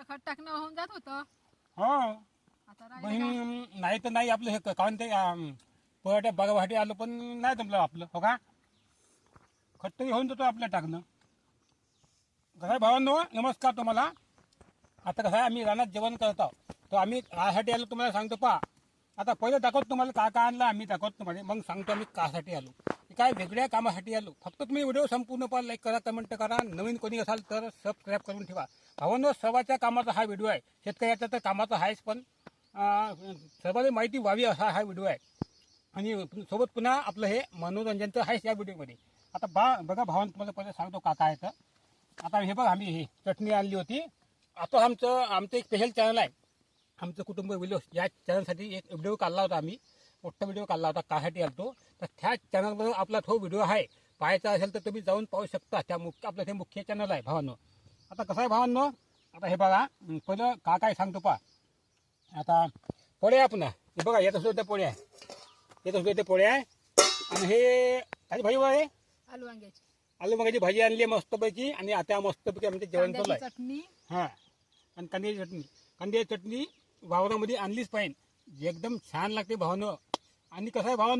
आपलं खत टाकणं होऊन जात होतं. हा. आता राहिलं का? पण नाही तर नाही आपलं हे काऊन ते पळट्या बघावासाठी आलं पण नाही जमलं आपलं हो का? खत तरी होऊन जातो आपलं टाकणं. कसं आहे भावांनो नमस्कार तुम्हाला. आता कसं आहे आम्ही रानात जेवण करत आहोत. तर आम्ही कासाठी आलो तुम्हाला सांगतो पा आता पहिलं दाखवतो तुम्हाला का का आणलं आम्ही दाखवतो तुम्हाला. मग सांगतो आम्ही कासाठी आलो. काय वेगळ्या कामासाठी आलो? फक्त तुम्ही व्हिडिओ संपूर्ण पण लाईक करा कमेंट करा. नवीन कोणी असाल तर सबस्क्राईब करून ठेवा. भावांनो सर्वाच्या कामाचा हा व्हिडिओ आहे. शेतकऱ्याचा तर कामाचा आहेच पण सर्वांनी सर्वांना माहिती व्हावी असा हा व्हिडिओ आहे. आणि सोबत पुन्हा आपलं हे मनोरंजनचं आहेच या व्हिडिओमध्ये आता बा बघा भावान तुम्हाला पहिले सांगतो का काय तर. आता हे बघ आम्ही हे चटणी आणली होती. आता आमचं आमचं एक स्पेशल चॅनल आहे. आमचं कुटुंब व्हिडिओ या चॅनलसाठी एक व्हिडिओ काढला होता आम्ही. मोठा व्हिडिओ काढला होता कासाठी आलतो. तर त्या चॅनलवर आपला तो व्हिडिओ आहे. पाहायचा असेल तर तुम्ही जाऊन पाहू शकता. त्या मुख्य आपलं ते मुख्य चॅनल आहे भावांनो. आता कसं आहे भावांनो? आता हे बघा. पहिलं का काय सांगतो पा आता पोळ्या पुन्हा. हे बघा येत सुद्धा पोळ्या आहे. येत सुद्धा ते पोळ्या आहे. आणि हे काही भाई आहे. आलू वांग्याची. आलू मगाची भाजी आणली आहे मस्तपैकी. आणि आता मस्तपैकी आमचे जेवण चालू आहे. चटणी. हां. आणि कांद्याची चटणी. कांद्याची चटणी वावरामध्ये आणलीच पाहिजे. एकदम छान लागते भावानं. आणि कसं आहे भावानं?